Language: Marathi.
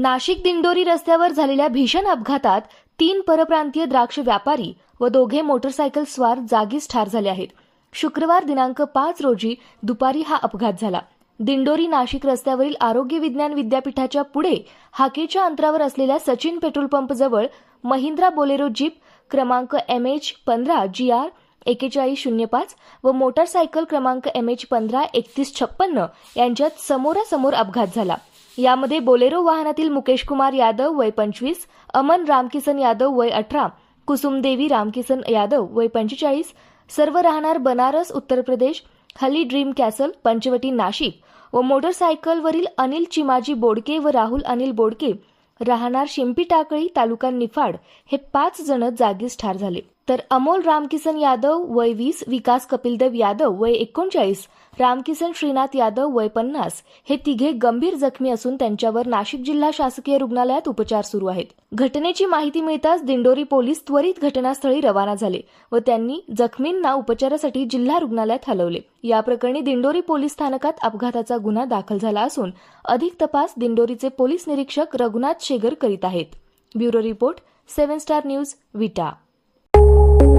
Nashik Dindori रस्त्यावर झालेल्या भीषण अपघातात तीन परप्रांतीय द्राक्ष व्यापारी व दोघे मोटरसायकल स्वार जागीच ठार झाले आहेत. शुक्रवार दिनांक पाच रोजी दुपारी हा अपघात झाला. दिंडोरी नाशिक रस्त्यावरील आरोग्य विज्ञान विद्यापीठाच्या पुढे हाकेच्या अंतरावर असलेल्या सचिन पेट्रोल पंपजवळ महिंद्रा बोलेरो जीप क्रमांक एम एच पंधरा जी आर एकेचाळीस शून्य पाच व मोटारसायकल क्रमांक एम एच पंधरा एकतीस छप्पन्न यांच्यात समोरासमोर अपघात झाला. यामध्ये बोलेरो वाहनातील मुकेश कुमार यादव वय पंचवीस अमन रामकिसन यादव वय अठरा कुसुमदेवी रामकिसन यादव वय पंचेचाळीस सर्व राहणार बनारस उत्तर प्रदेश हली ड्रीम कॅसल पंचवटी नाशिक व मोटरसायकलवरील अनिल चिमाजी बोडके व राहुल अनिल बोडके राहणार शिंपी टाकळी तालुका निफाड हे पाच जण जागीच ठार झाले. तर अमोल रामकिसन यादव वय वीस विकास कपिलदेव यादव वय एकोणचाळीस रामकिसन श्रीनाथ यादव वय पन्नास हे तिघे गंभीर जखमी असून त्यांच्यावर नाशिक जिल्हा शासकीय रुग्णालयात उपचार सुरू आहेत. घटनेची माहिती मिळताच दिंडोरी पोलीस त्वरित घटनास्थळी रवाना झाले व त्यांनी जखमींना उपचारासाठी जिल्हा रुग्णालयात हलवले. या प्रकरणी दिंडोरी पोलीस स्थानकात अपघाताचा गुन्हा दाखल झाला असून अधिक तपास दिंडोरीचे पोलीस निरीक्षक रघुनाथ शेगर करीत आहेत. Bureau report seven star news Vita. Thank you.